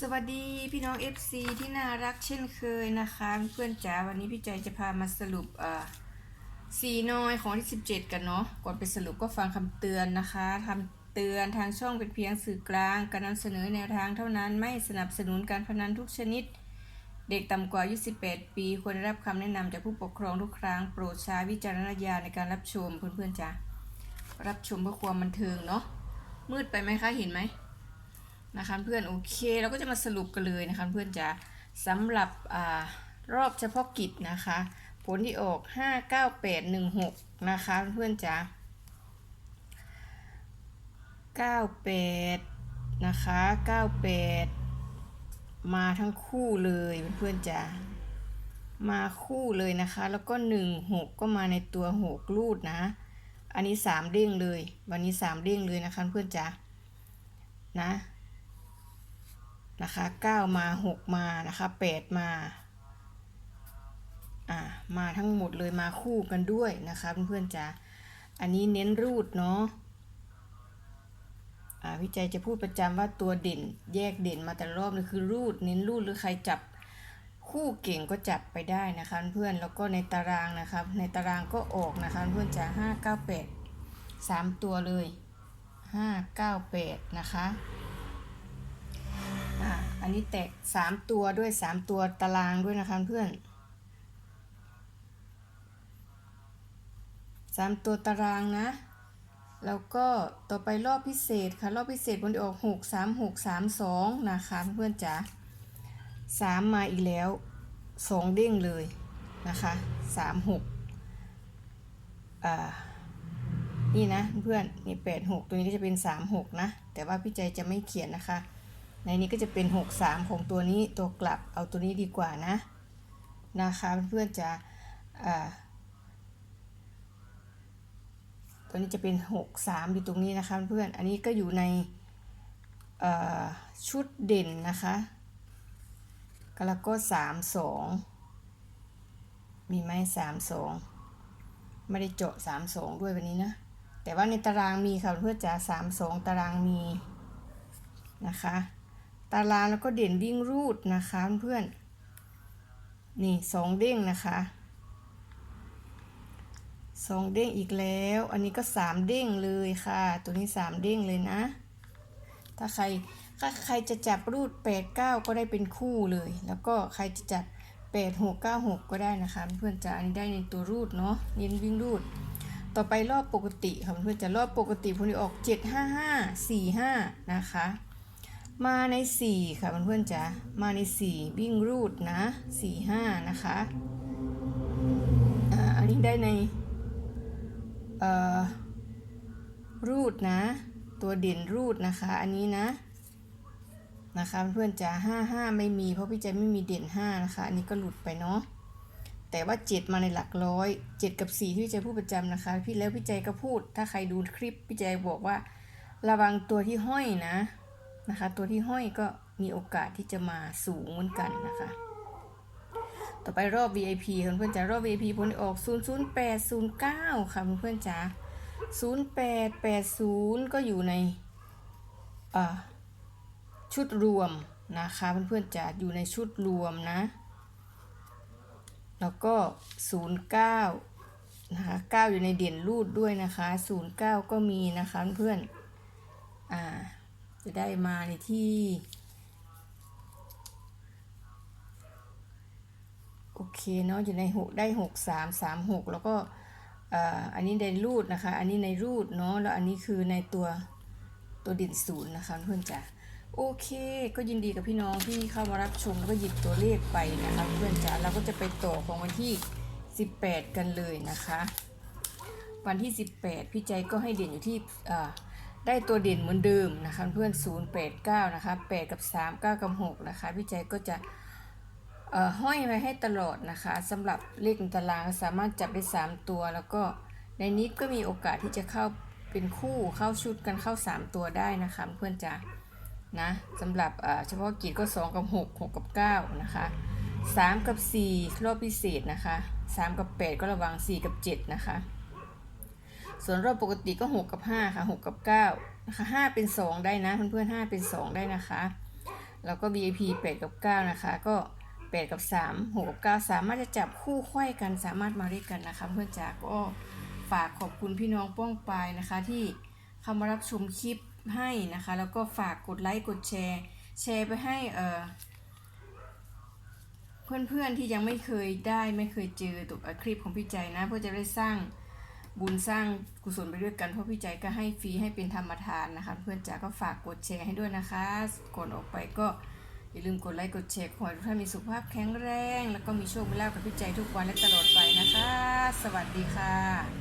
สวัสดีพี่น้อง FC ที่น่ารักเช่นเคยนะคะ เพื่อนจ๋าวันนี้พี่ใจจะพามาสรุปเอ่อสีน้อยของที่ 17 กันเนาะก่อนไปสรุปก็ฟังคำเตือนนะคะคำเตือนทางช่องเป็นเพียงสื่อกลาง การนำเสนอแนวทางเท่านั้นไม่สนับสนุนการพนันทุกชนิด เด็กต่ำกว่าอายุ18 ปีควรได้รับคำแนะนำจากผู้ปกครองทุกครั้งโปรดใช้วิจารณญาณในการรับชมเพื่อนๆจ๋ารับชมเพื่อความบันเทิงเนาะมืดไปไหมคะเห็นไหม นะคะเพื่อนโอเคเราก็จะมาสรุปกันเลยนะคะเพื่อนจะสำหรับอรอบเฉพาะกิจนะคะ ผลที่ออก 59816 นะคะเพื่อนจ๋า98 นะคะ 98 มาทั้งคู่เลยเพื่อนจ๋ามาคู่เลยนะคะ แล้วก็ 16 ก็มาในตัว 6 รูดนะ อันนี้ 3 เด้งเลย วันนี้ 3 เด้งเลยนะคะเพื่อนจ๋านะ นะคะ 9 มา 6 มานะคะ 8 มาอ่ามาทั้งหมดเลยมาคู่กันด้วยนะคะเพื่อนๆจ๋าอันนี้เน้นรูดเนาะอ่าวิจัยจะพูดประจำว่าตัวเด่นแยกเด่นมาแต่รอบนี่คือรูดเน้นรูดหรือใครจับคู่เก่งก็จับไปได้นะคะเพื่อนแล้วก็ในตารางนะคะในตารางก็ออกนะคะเพื่อนจ๋าห้าเก้าแปดสามตัวเลยห้าเก้าแปดนะคะ อันนี้แตกสามตัวด้วยสามตัวตารางด้วยนะคะเพื่อนสามตัวตารางนะ แล้วก็ต่อไปรอบพิเศษค่ะ รอบพิเศษบนออกหกสามหกสามสองนะคะเพื่อนจ๋าสามมาอีกแล้วสองเด้งเลยนะคะสามหกอ่านี่นะเพื่อนนี่แปดหกตัวนี้ก็จะเป็นสามหกนะ แต่ว่าพี่ใจจะไม่เขียนนะคะ ในนี้ก็จะเป็น 6 3 ของตัวนี้ตัวกลับเอาตัวนี้ดีกว่านะนะคะเพื่อนๆจะอ่าตัวนี้จะเป็น 6 3 อยู่ตรงนี้นะคะเพื่อนอันนี้ก็อยู่ในชุดเด่นนะคะแล้วก็3 2มีไหม3 2ไม่ได้เจาะ3 2ด้วยวันนี้นะ แต่ว่าในตารางมีค่ะเพื่อนจะ3 2ตารางมีนะคะ ตารางแล้วก็เด่นวิ่งรูดนะคะเพื่อนนี่สองเด้งนะคะสองเด้งอีกแล้ว อันนี้ก็สามเด้งเลยค่ะ ตัวนี้สามเด้งเลยนะ ถ้าใครถ้าใครจะจับรูดแปดเก้าก็ได้เป็นคู่เลย แล้วก็ใครจะจับแปดหกเก้าหกก็ได้นะคะ เพื่อนจะอันนี้ได้ในตัวรูดเนาะเน้นวิ่งรูด ต่อไปรอบปกติค่ะเพื่อนจะรอบปกติพวกนี้ออกเจ็ดห้าห้าสี่ห้านะคะ มาใน 4 ค่ะเพื่อนๆจ๋ามาใน 4 วิ่งรูดนะ 4 5 นะคะอ่าอันนี้ได้ในเอ่อรูดนะ ตัวเด่นรูดนะคะ อันนี้นะนะคะเพื่อนจ๋า5 5ไม่มีเพราะพี่ใจไม่มีเด่น5นะคะ อันนี้ก็หลุดไปเนาะแต่ว่า7มาในหลักร้อย7กับ4ที่พี่ใจพูดประจำนะคะ พี่แล้วพี่ใจก็พูด ถ้าใครดูคลิปพี่ใจบอกว่า ระวังตัวที่ห้อยนะ นะคะ ตัวที่ห้อยก็มีโอกาสที่จะมาสูงเหมือนกันนะคะ ต่อไปรอบ VIP เพื่อนๆจ๋ารอบ VIP ผลออก 00809 ค่ะเพื่อนๆจ๋า0880 ก็อยู่ในชุดรวมนะคะเพื่อนๆจ๋าอยู่ในชุดรวมนะ แล้วก็ 09 นะคะ9อยู่ในเด่นรูดด้วยนะคะ 09 ก็มีนะคะเพื่อนๆอ่า จะได้มาในที่ โอเคเนาะอยู่ในหกได้หกสามสามหกแล้วก็อันนี้ในรูดนะคะ อันนี้ในรูดเนาะแล้วอันนี้คือในตัวตัวดินศูนย์นะคะเพื่อนจ๋าโอเค ก็ยินดีกับพี่น้องที่เข้ามารับชมแล้วก็หยิบตัวเลขไปนะคะเพื่อนจ๋าเราก็จะไปต่อของวันที่ 18 กันเลยนะคะ วันที่ 18 พี่ใจก็ให้เด่นอยู่ที่อ่า ได้ตัวเด่นเหมือนเดิมนะคะเพื่อน089นะคะ8กับ 3 9 กับ6นะคะพี่ใจก็จะห้อยไว้ให้ตลอดนะคะสำหรับเลขในตารางสามารถจับได้ 3 ตัว แล้วก็ในนี้ก็มีโอกาสที่จะเข้าเป็นคู่เข้าชุดกันเข้า 3 ตัวได้นะคะเพื่อนจ๋านะสำหรับเฉพาะกิจก็ 2 กับ 6 6 กับ 9 นะคะ 3 กับ 4 รอบพิเศษนะคะ 3 กับ 8 ก็ระวัง 4 กับ 7 นะคะ ส่วนรอบปกติก็ 6 กับ 5 ค่ะ 6 กับ9นะคะ5เป็น 2 ได้นะเพื่อนๆ5เป็น 2 ได้นะคะ แล้วก็ VIP 8 กับ 9 นะคะ ก็ 8 กับ 3 6 กับ 9 สามารถจะจับคู่ไขว้กันสามารถมาด้วยกันนะคะเพื่อนจ๋าก็ฝากขอบคุณพี่น้องป้องปายนะคะ ที่เข้ามารับชมคลิปให้นะคะ แล้วก็ฝากกดไลค์กดแชร์ แชร์ไปให้เอ่อเพื่อนๆที่ยังไม่เคยได้ไม่เคยเจอตัวคลิปของพี่ใจนะ เพื่อจะได้สร้าง บุญสร้างกุศลไปด้วยกันเพราะพี่ใจก็ให้ฟรีให้เป็นธรรมทานนะคะ เพื่อนจ๋าก็ฝากกดแชร์ให้ด้วยนะคะก่อนออกไปก็อย่าลืมกดไลค์กดแชร์ขอให้ทุกท่านมีสุขภาพแข็งแรง แล้วก็มีโชคมีลาภกับพี่ใจทุกวันและตลอดไปนะคะ สวัสดีค่ะ